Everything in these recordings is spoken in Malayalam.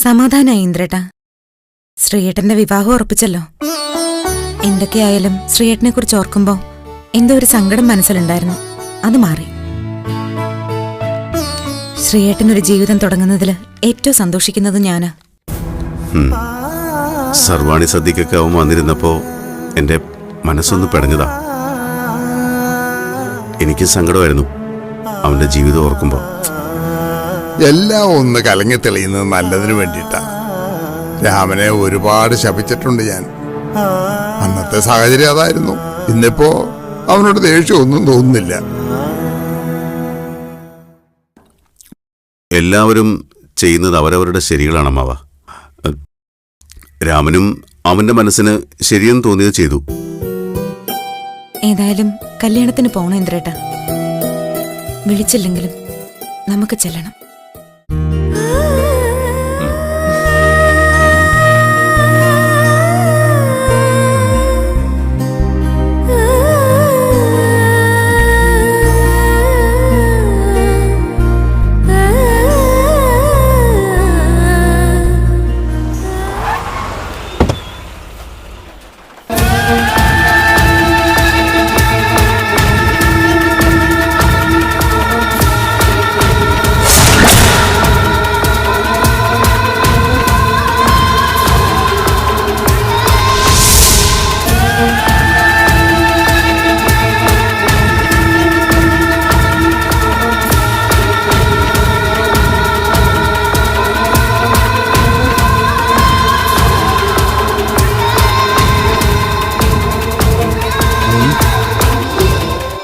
സമാധാനായി ഇന്ദ്രേട്ടാ. ശ്രീയേട്ടന്റെ വിവാഹം ഉറപ്പിച്ചല്ലോ. എന്തൊക്കെയായാലും ശ്രീയേട്ടനെ കുറിച്ച് ഓർക്കുമ്പോ എന്തോ ഒരു സങ്കടം മനസ്സിലുണ്ടായിരുന്നു. അത് മാറി. ശ്രീയേട്ടനൊരു ജീവിതം തുടങ്ങുന്നതിൽ ഏറ്റവും സന്തോഷിക്കുന്നത് ഞാനാ. സർവാണി സദ്യക്കൊക്കെ അവൻ വന്നിരുന്നപ്പോ എന്റെ മനസ്സൊന്ന് പെടഞ്ഞതാ. എനിക്ക് സങ്കടമായിരുന്നു അവന്റെ ജീവിതം ഓർക്കുമ്പോൾ എല്ലാം ഒന്ന് കലങ്ങി തെളിയുന്നത് നല്ലതിനു വേണ്ടിയിട്ടാണ്. രാമനെ ഒരുപാട് ശപിച്ചിട്ടുണ്ട് ഞാൻ. അന്നത്തെ സാഹചര്യം അതായിരുന്നു. ഇന്നിപ്പോ അവനോട് ദേഷ്യമൊന്നും തോന്നുന്നില്ല. എല്ലാവരും ചെയ്യുന്നത് അവരവരുടെ ശരികളാണ് അമ്മാവ. രാമനും അവന്റെ മനസ്സിന് ശരിയെന്ന് തോന്നിയത് ചെയ്തു. ഏതായാലും കല്യാണത്തിന് പോണേന്ദ്രേട്ട വിളിച്ചില്ലെങ്കിലും നമുക്ക് ചെല്ലണം.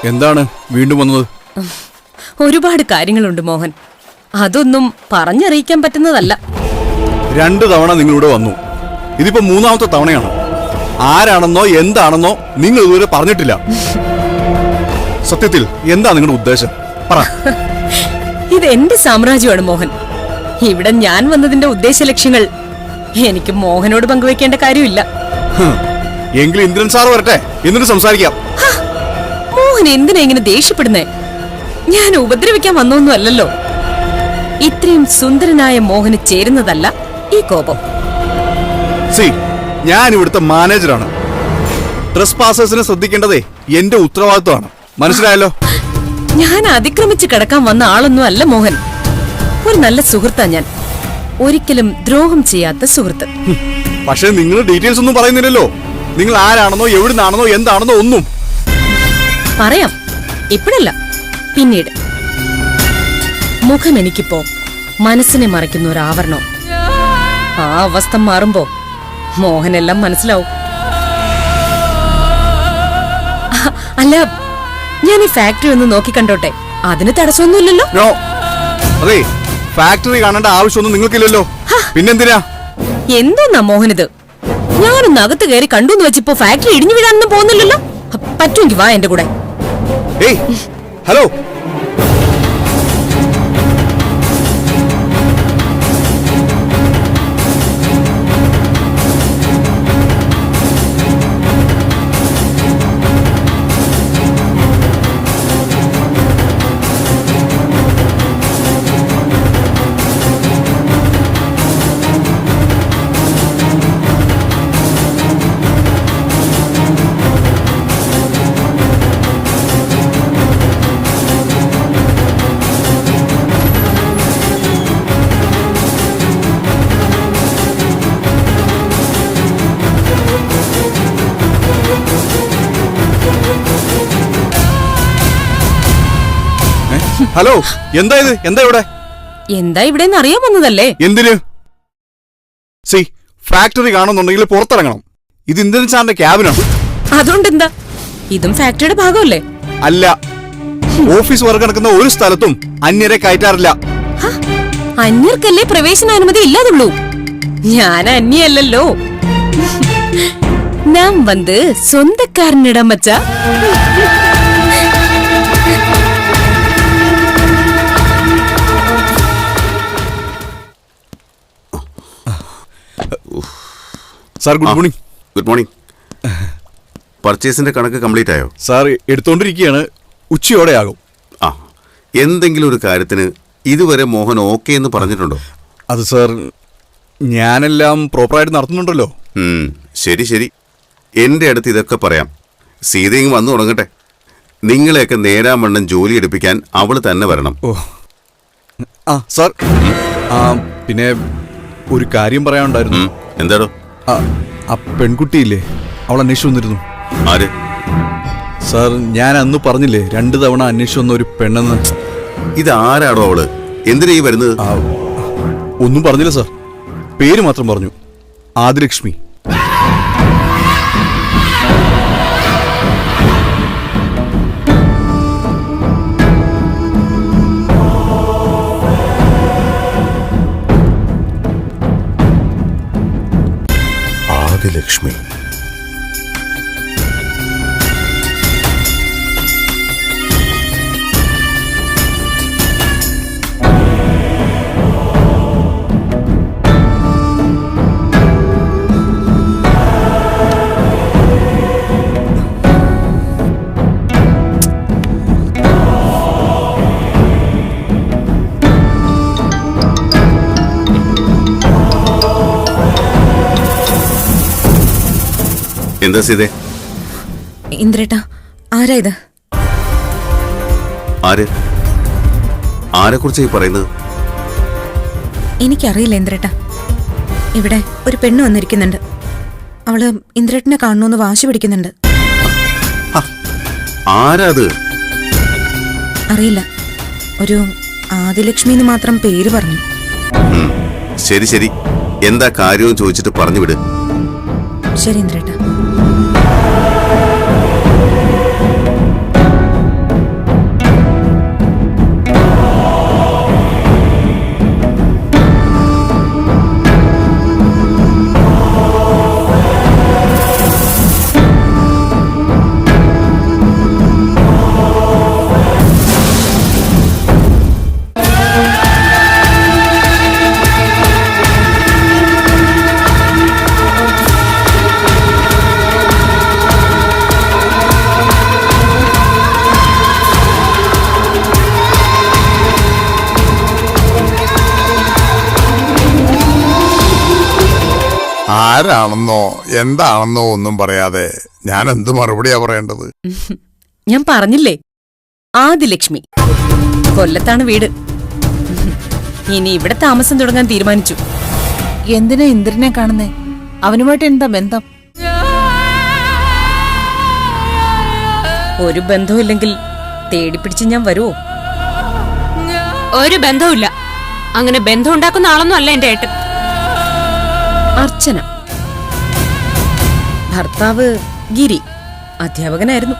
എന്താണ് വീണ്ടും വന്നത്? ഒരുപാട് കാര്യങ്ങളുണ്ട് മോഹൻ. അതൊന്നും പറഞ്ഞറിയിക്കാൻ പറ്റുന്നതല്ല. രണ്ട് തവണ നിങ്ങളിവിടെ വന്നു. ഇതിപ്പോ മൂന്നാമത്തെ തവണയാണ്. ആരാണെന്നോ എന്താണെന്നോ നിങ്ങൾ ഇതുവരെ പറഞ്ഞിട്ടില്ല. സത്യത്തിൽ എന്താ നിങ്ങളുടെ ഉദ്ദേശം? പറ. ഇത് എന്റെ സാമ്രാജ്യമാണ് മോഹൻ. ഇവിടെ ഞാൻ വന്നതിന്റെ ഉദ്ദേശ ലക്ഷ്യങ്ങൾ എനിക്ക് മോഹനോട് പങ്കുവെക്കേണ്ട കാര്യമില്ല. എങ്കിലും എങ്കിൽ ഇന്ദ്രൻ സാർ വരട്ടെ. എന്നിട്ട് സംസാരിക്കാം. മോഹൻ എന്തിനാ ഇങ്ങനെ ദേഷ്യപ്പെടുന്നേ? ഞാൻ ഉപദ്രവിക്കാൻ വന്നൊന്നും അല്ലല്ലോ ഇത്രയും സുന്ദരനായ മോഹന് ചേരുന്നതല്ല ഈ കോപം. സി ഞാൻ ഇവിടുത്തെ മാനേജറാണ്. ഡ്രസ് പാസേഴ്സിനെ ശ്രദ്ധിക്കേണ്ടതേ എന്റെ ഉത്തരവാദിത്വമാണ്. മനസ്സിലായല്ലോ? ഞാൻ അതിക്രമിച്ച് കിടക്കാൻ വന്ന ആളൊന്നും അല്ല മോഹൻ. ഒരു നല്ല സുഹൃത്താ ഞാൻ. ഒരിക്കലും ദ്രോഹം ചെയ്യാത്ത സുഹൃത്ത്. പക്ഷെ പക്ഷേ നിങ്ങൾ ഡീറ്റെയിൽസ് ഒന്നും പറയുന്നില്ലല്ലോ. നിങ്ങൾ ആരാണെന്നോ എവിടുന്നാണെന്നോ എന്താണെന്നോ ഒന്നും. പറയാം. ഇപ്പോഴല്ല. പിന്നീട്. മുഖം എനിക്കിപ്പോ മനസ്സിനെ മറയ്ക്കുന്ന ഒരു ആവരണം. ആ അവസ്ഥ മാറുമ്പോ മോഹനെല്ലാം മനസ്സിലാവും. അല്ല ഞാൻ ഈ ഫാക്ടറി ഒന്ന് നോക്കി കണ്ടോട്ടെ? അതിന് തടസ്സമൊന്നുമില്ലല്ലോ? അതെ ഫാക്ടറി കാണേണ്ട ആവശ്യമൊന്നും നിങ്ങൾക്കില്ലല്ലോ. പിന്നെന്തിനാ? എന്തോന്നാ മോഹനിത്? ഞാനൊന്ന് അകത്ത് കയറി കണ്ടു എന്ന് വെച്ചിപ്പോ ഫാക്ടറി ഇടിഞ്ഞു വീഴാനൊന്നും പോകുന്നില്ലല്ലോ? പറ്റുമെങ്കിൽ വാ എന്റെ കൂടെ. ഏയ് ഹലോ ഹലോ എന്താ ഇത്? എന്താ ഇവിടെ? എന്താ ഇവിടെ അറിയാൻ വന്നതല്ലേ? എന്തിന്? സി ഫാക്ടറി കാണുന്നുണ്ടെങ്കിൽ പുറത്തിറങ്ങണം. ഇത് ഇന്ത്യൻ സാറിന്റെ ക്യാബിനാണ് അതുകൊണ്ട് എന്താ ഇതും ഫാക്ടറിയുടെ ഭാഗമല്ലേ? അല്ല ഓഫീസ് വർക്ക് നടക്കുന്ന ഒരു സ്ഥലത്തും അന്യരെ കയറ്റാറില്ല. അന്യർക്കല്ലേ പ്രവേശനാനുമതി ഇല്ലാതുള്ളൂ. ഞാൻ അന്യല്ലോ നാം വന്ന് സ്വന്തക്കാരനിടം വച്ച sir good morning good morning പർച്ചേസിന്റെ കണക്ക് കംപ്ലീറ്റ് ആയോ? സാർ എടുത്തോണ്ടിരിക്കുകയാണ് ഉച്ചയോടെ ആകും ആ. എന്തെങ്കിലും ഒരു കാര്യത്തിന് ഇതുവരെ മോഹൻ ഓക്കെ എന്ന് പറഞ്ഞിട്ടുണ്ടോ? അത് സാർ ഞാനെല്ലാം പ്രോപ്പറായിട്ട് നടത്തുന്നുണ്ടല്ലോ. ശരി ശരി. എന്റെ അടുത്ത് ഇതൊക്കെ പറയാം. സീതയും വന്നു തുടങ്ങട്ടെ. നിങ്ങളെയൊക്കെ നേരാമണ്ണം ജോലി എടുപ്പിക്കാൻ അവൾ തന്നെ വരണം. ഓ. ആ സാർ പിന്നെ ഒരു കാര്യം പറയാനുണ്ടായിരുന്നു. എന്താടോ? ആ, പെൺകുട്ടിയില്ലേ? അവൾ അന്വേഷിച്ചു വന്നിരുന്നു. ആര്? സാർ ഞാൻ അന്ന് പറഞ്ഞില്ലേ രണ്ടു തവണ അന്വേഷിച്ചു വന്ന ഒരു പെണ്ണെന്ന്. ഇതാരാണോ അവൾ? എന്തിനാ ഈ വരുന്നത്? ഒന്നും പറഞ്ഞില്ല സാർ. പേര് മാത്രം പറഞ്ഞു. ആദിലക്ഷ്മി. ആദിലക്ഷ്മി എന്താ സീതേ? ഇന്ദ്രേട്ടാ ആരാ ഇത്? ആര്? ആരെക്കുറിച്ചാ ഈ പറയുന്നത്? എനിക്കറിയില്ല ഇന്ദ്രേട്ടാ. ഇവിടെ ഒരു പെണ്ണ് വന്നിരിക്കുന്നുണ്ട്. അവൾ ഇന്ദ്രേട്ടനെ കാണണമെന്ന് വാശി പിടിക്കുന്നുണ്ട്. ആരാ അത്? അറിയില്ല. ഒരു ആദിലക്ഷ്മി എന്ന് മാത്രം പേര് പറഞ്ഞു. ശരി ശരി. എന്താ കാര്യവും ചോദിച്ചിട്ട് പറഞ്ഞു വിട് ശരി ഇന്ദ്രേട്ടാ. Thank you. ആരാണെന്നോ എന്താണെന്നോ ഒന്നും പറയാതെ ഞാൻ എന്ത് മറുപടിയാ പറയേണ്ടത്? ഞാൻ പറഞ്ഞില്ലേ? ആദിലക്ഷ്മി. കൊല്ലത്താണ് വീട്. ഇനി ഇവിടെ താമസം തുടങ്ങാൻ തീരുമാനിച്ചു. എന്തിനാ ഇന്ദ്രനെ കാണുന്നേ? അവനുമായിട്ട് എന്താ ബന്ധം? ഒരു ബന്ധവുമില്ലെങ്കിൽ തേടിപ്പിടിച്ച് ഞാൻ വരുമോ ഒരു ബന്ധവുമില്ല. അങ്ങനെ ബന്ധം ഉണ്ടാക്കുന്ന ആളൊന്നും അല്ല എന്റെ ഏട്ടൻ. അർച്ചന. ഭർത്താവ് ഗിരി അധ്യാപകനായിരുന്നു.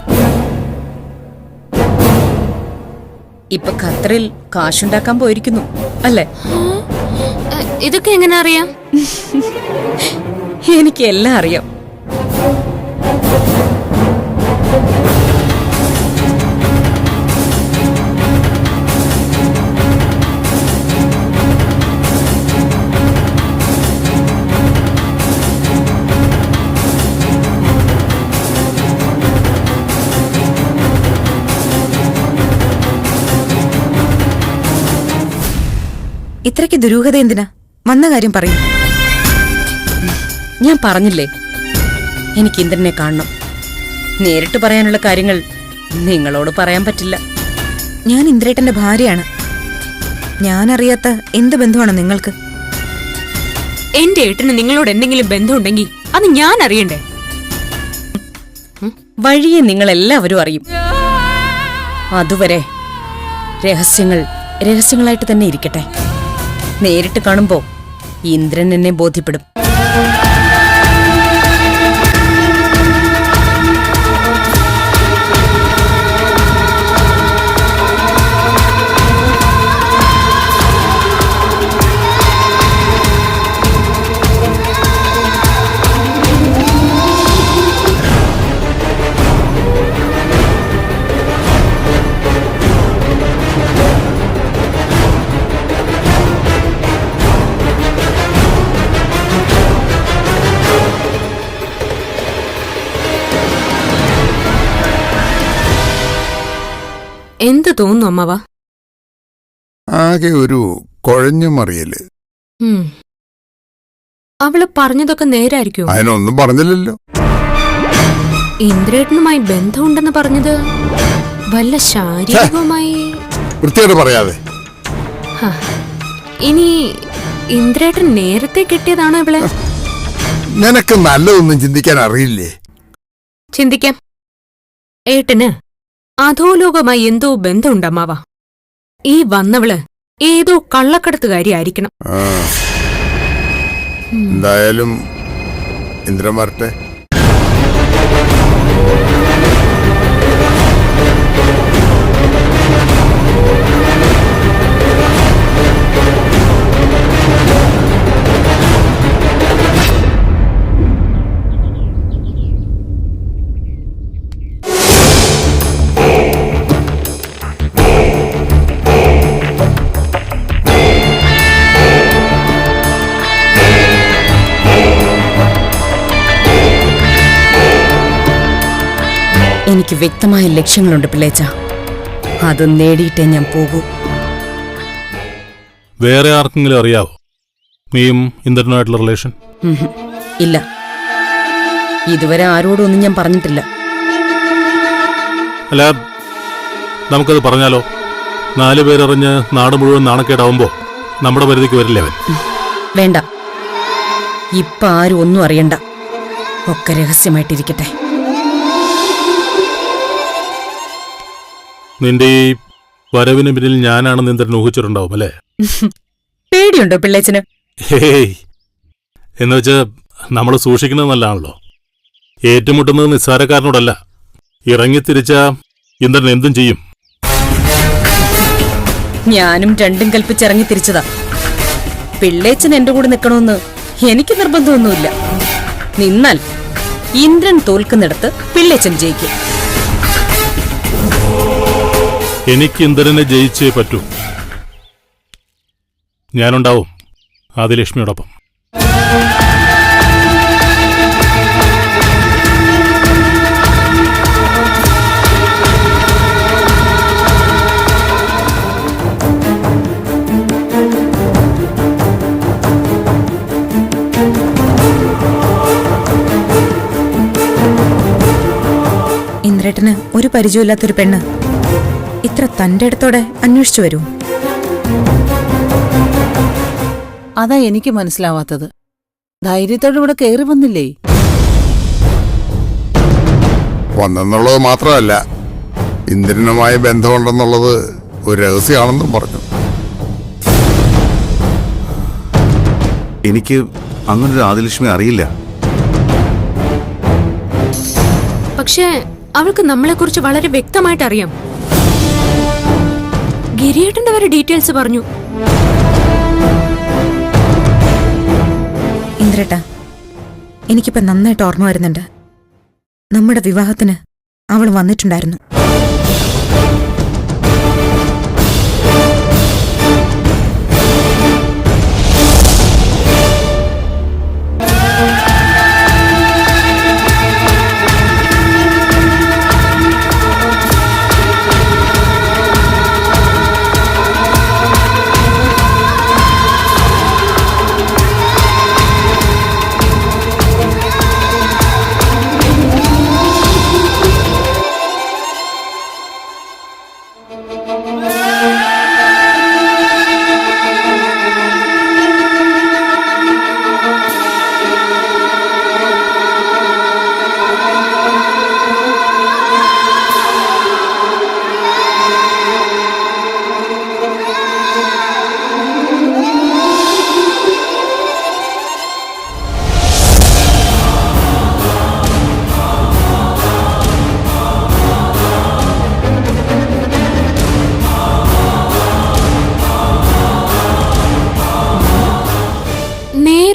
ഇപ്പൊ ഖത്തറിൽ കാശുണ്ടാക്കാൻ പോയിരിക്കുന്നു അല്ലേ? ഇതൊക്കെ എങ്ങനെ അറിയാം? എനിക്ക് എല്ലാം അറിയാം. ഇത്രയ്ക്ക് ദുരൂഹത എന്തിനാ? വന്ന കാര്യം പറയും. ഞാൻ പറഞ്ഞില്ലേ? എനിക്ക് ഇന്ദ്രനെ കാണണം. നേരിട്ട് പറയാനുള്ള കാര്യങ്ങൾ നിങ്ങളോട് പറയാൻ പറ്റില്ല. ഞാൻ ഇന്ദ്രേട്ടന്റെ ഭാര്യയാണ്. ഞാൻ അറിയാത്ത എന്ത് ബന്ധമാണ് നിങ്ങൾക്ക്? എന്റെ ഏട്ടന് നിങ്ങളോട് എന്തെങ്കിലും ബന്ധമുണ്ടെങ്കിൽ അത് ഞാൻ അറിയണ്ടേ? വഴിയെ നിങ്ങൾ എല്ലാവരും അറിയും. അതുവരെ രഹസ്യങ്ങൾ രഹസ്യങ്ങളായിട്ട് തന്നെ ഇരിക്കട്ടെ. നേരിട്ട് കാണുമ്പോ ഇന്ദ്രൻ എന്നെ ബോധ്യപ്പെടും. എന്ത് തോന്നുന്നു അമ്മവ? ആകെ ഒരു കുഴഞ്ഞു മറിയൽ. ഉം. അവൾ പറഞ്ഞതൊക്കെ നേരായിരിക്കും? അതിനൊന്നും പറഞ്ഞില്ലല്ലോ. ഇന്ദ്രേട്ടനുമായി ബന്ധമുണ്ടെന്ന് പറഞ്ഞത് വല്ല ശാരീരികവുമായി? വൃത്തിയായിട്ട് പറയാതെ. ഹ. ഇനി ഇന്ദ്രേട്ടൻ നേരത്തെ കിട്ടിയതാണോ ഇവളെ? നിനക്ക് നല്ലതൊന്നും ചിന്തിക്കാൻ അറിയില്ലേ? ചിന്തിക്കാം. ഏട്ടന് അധോലോകമായി എന്തോ ബന്ധമുണ്ടമ്മാവ. ഈ വന്നവൾ ഏതോ കള്ളക്കടത്തുകാരി ആയിരിക്കണം എന്തായാലും ഇന്ദ്രൻ വരട്ടെ. വ്യക്തമായ ലക്ഷ്യങ്ങളുണ്ട് പിള്ളേച്ച. അത് നേടിയിട്ടേ ഞാൻ പോകൂ. വേറെ ആർക്കെങ്കിലും അറിയാവോ? നീയും ഇന്ദ്രനുമായിട്ടുള്ള റിലേഷൻ ഇല്ല. ഇതുവരെ ആരോടും ഒന്നും ഞാൻ പറഞ്ഞിട്ടില്ല. അല്ല നമുക്കത് പറഞ്ഞാലോ? നാല് പേരറിഞ്ഞ് നാട് മുഴുവൻ നാണക്കേടാവുമ്പോ നമ്മുടെ പരിധിക്ക് വരില്ലേ അവൻ? വേണ്ട. ഇപ്പൊ ആരും ഒന്നും അറിയണ്ട. ഒക്കെ രഹസ്യമായിട്ടിരിക്കട്ടെ. നിന്റെ ഈ വരവിന് പിന്നിൽ ഞാനാണെന്ന് ഇന്ദ്രൻ ഊഹിച്ചിട്ടുണ്ടാവും അല്ലേ? പേടിയുണ്ടോ പിള്ളേച്ചന്? ഹേയ്! എന്ന് വെച്ച് നമ്മൾ സൂക്ഷിക്കുന്നത് നല്ലതാണല്ലോ. ഏറ്റുമുട്ടുന്നത് നിസ്സാരക്കാരനോടല്ല. ഇറങ്ങിത്തിരിച്ച ഇന്ദ്രൻ എന്തും ചെയ്യും. ഞാനും രണ്ടും കൽപ്പിച്ചിറങ്ങി തിരിച്ചതാ. പിള്ളേച്ചൻ എന്റെ കൂടെ നിൽക്കണമെന്ന് എനിക്ക് നിർബന്ധമൊന്നുമില്ല. നിന്നാൽ ഇന്ദ്രൻ തോൽക്കുന്നിടത്ത് പിള്ളേച്ചൻ ജയിക്കും. എനിക്ക് ഇന്ദ്രനെ ജയിച്ചേ പറ്റൂ. ഞാനുണ്ടാവും ആദിലക്ഷ്മിയോടൊപ്പം. ഇന്ദ്രേട്ടന് ഒരു പരിചയമില്ലാത്തൊരു പെണ്ണ്. ഇത്ര തന്റെ അടുത്തോടെ അന്വേഷിച്ചു വരൂ. അതാ എനിക്ക് മനസ്സിലാവാത്തത്. ധൈര്യത്തോടെ ഇവിടെ കയറി വന്നില്ലേ? വന്നെന്നുള്ളത് മാത്രമല്ല ഇന്ദ്രനുമായി ബന്ധമുണ്ടെന്നുള്ളത് ഒരു രഹസ്യമാണെന്നും പറഞ്ഞു. എനിക്ക് അങ്ങനൊരു ആദിലക്ഷ്മി അറിയില്ല. പക്ഷേ അവൾക്ക് നമ്മളെക്കുറിച്ച് വളരെ വ്യക്തമായിട്ട് അറിയാം ഗിരിയേട്ടന്റെ വരെ ഡീറ്റെയിൽസ് പറഞ്ഞു. ഇന്ദ്രട്ട എനിക്കിപ്പോ നന്നായിട്ട് ഓർമ്മ വരുന്നുണ്ട്. നമ്മുടെ വിവാഹത്തിന് അവൾ വന്നിട്ടുണ്ടായിരുന്നു.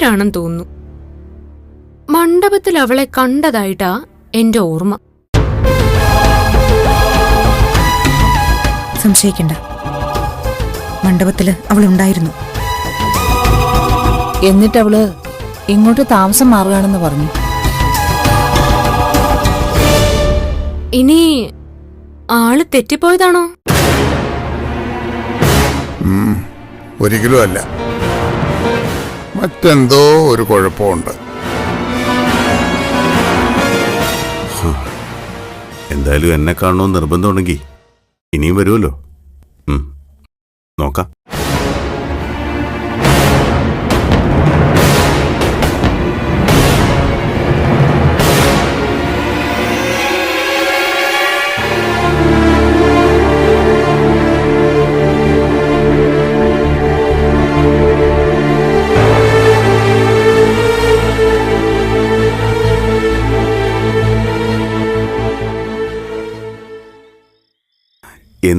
നേരാണെന്ന് തോന്നുന്നു. മണ്ഡപത്തിൽ അവളെ കണ്ടതായിട്ടാ എന്റെ ഓർമ്മ. സംശയിക്കണ്ട. മണ്ഡപത്തിൽ അവൾ ഉണ്ടായിരുന്നു. എന്നിട്ടവൾ ഇങ്ങോട്ട് താമസം മാറുകയാണെന്ന് പറഞ്ഞു. ഇനി ആൾ തെറ്റിപ്പോയതാണോ? ഒരിക്കലും അല്ല. മറ്റെന്തോ ഒരു കുഴപ്പമുണ്ട്. എന്തായാലും എന്നെ കാണണമെന്ന് നിർബന്ധമുണ്ടെങ്കിൽ ഇനിയും വരുമല്ലോ. നോക്കാം.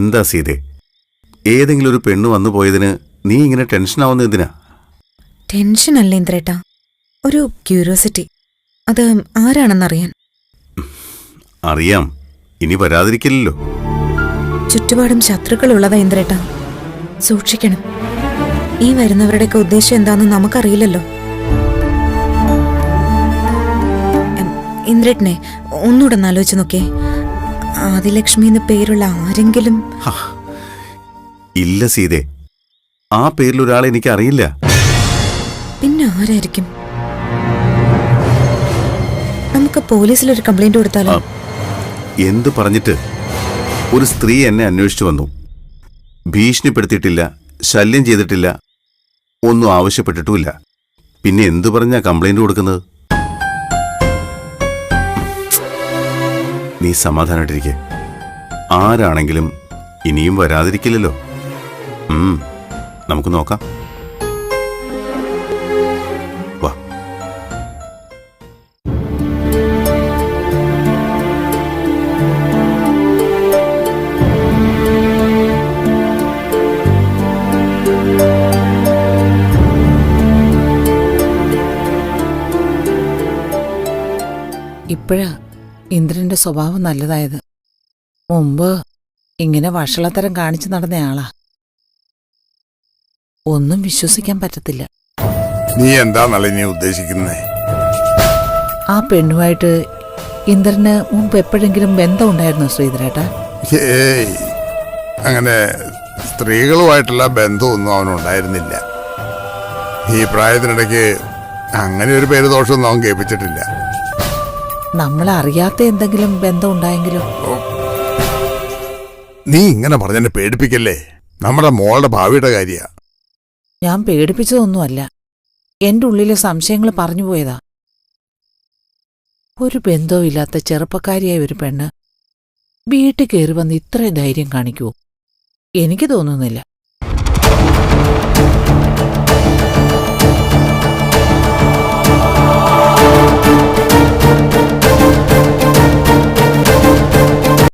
എന്താ സീതേ? ഏതെങ്കിലും ഒരു പെണ്ണ് വന്നു പോയതിന് നീ ഇങ്ങനെ ടെൻഷൻ ആവുന്ന എന്തിനാ? ടെൻഷൻ അല്ല ഇന്ദ്രേട്ടാ? ഒരു ക്യൂരിയോസിറ്റി അത് ആരാണെന്നറിയാൻ? അറിയാം. ഇനി വരാതിരിക്കില്ലല്ലോ. ചുറ്റുപാടും ശത്രുക്കളുള്ളതാ ഇന്ദ്രേട്ടാ. സൂക്ഷിക്കണം. ഈ വരുന്നവരുടെയൊക്കെ ഉദ്ദേശം എന്താണെന്ന് നമുക്കറിയില്ലല്ലോ. ഇന്ദ്രേട്ടനെ ഒന്നുകൂടെ ഒന്ന് ആലോചിച്ച് നോക്കേ ആദിലക്ഷ്മി എന്ന് പേരുള്ള ആരെങ്കിലും? ഇല്ല സീതേ. ആ പേരിൽ ഒരാളെ എനിക്ക് അറിയില്ല പിന്നെ ആരായിരിക്കും? നമുക്ക് പോലീസിൽ ഒരു കംപ്ലൈന്റ് കൊടുത്താലോ എന്ത് പറഞ്ഞിട്ട്? ഒരു സ്ത്രീ എന്നെ അന്വേഷിച്ചു വന്നു. ഭീഷണിപ്പെടുത്തിയിട്ടില്ല ശല്യം ചെയ്തിട്ടില്ല ഒന്നും ആവശ്യപ്പെട്ടിട്ടുമില്ല. പിന്നെ എന്തു പറഞ്ഞാ കംപ്ലൈന്റ് കൊടുക്കുന്നത്? നീ സമാധാനായിട്ടിരിക്കെ. ആരാണെങ്കിലും ഇനിയും വരാതിരിക്കില്ലല്ലോ. നമുക്ക് നോക്കാം. ഇപ്പോഴാ ഇന്ദ്രന്റെ സ്വഭാവം നല്ലതായത്. മുമ്പ് ഇങ്ങനെ വഷളത്തരം കാണിച്ചു നടന്നയാളാ ഒന്നും വിശ്വസിക്കാൻ പറ്റത്തില്ല. നീ എന്താ നളിനി ഉദ്ദേശിക്കുന്നേ? ആ പെണ്ണുമായിട്ട് ഇന്ദ്രന് മുമ്പ് എപ്പോഴെങ്കിലും ബന്ധമുണ്ടായിരുന്നു ശ്രീധരേട്ട? ഏയ് അങ്ങനെ സ്ത്രീകളുമായിട്ടുള്ള ബന്ധമൊന്നും അവനുണ്ടായിരുന്നില്ല. ഈ പ്രായത്തിനിടയ്ക്ക് അങ്ങനെ ഒരു പേര് ദോഷമൊന്നും അവൻ കേൾപ്പിച്ചിട്ടില്ല. നമ്മളറിയാത്ത എന്തെങ്കിലും ബന്ധം ഉണ്ടായെങ്കിലും? നീ ഇങ്ങനെ പറഞ്ഞെന്നെ പേടിപ്പിക്കല്ലേ? നമ്മുടെ മോളുടെ ഭാവിയുടെ കാര്യ. ഞാൻ പേടിപ്പിച്ചതൊന്നുമല്ല. എന്റെ ഉള്ളിലെ സംശയങ്ങൾ പറഞ്ഞു പോയതാ. ഒരു ബന്ധവുമില്ലാത്ത ചെറുപ്പക്കാരിയായ ഒരു പെണ്ണ് വീട്ടിൽ കയറി വന്ന് ഇത്ര ധൈര്യം കാണിക്കൂ എനിക്ക് തോന്നുന്നില്ല.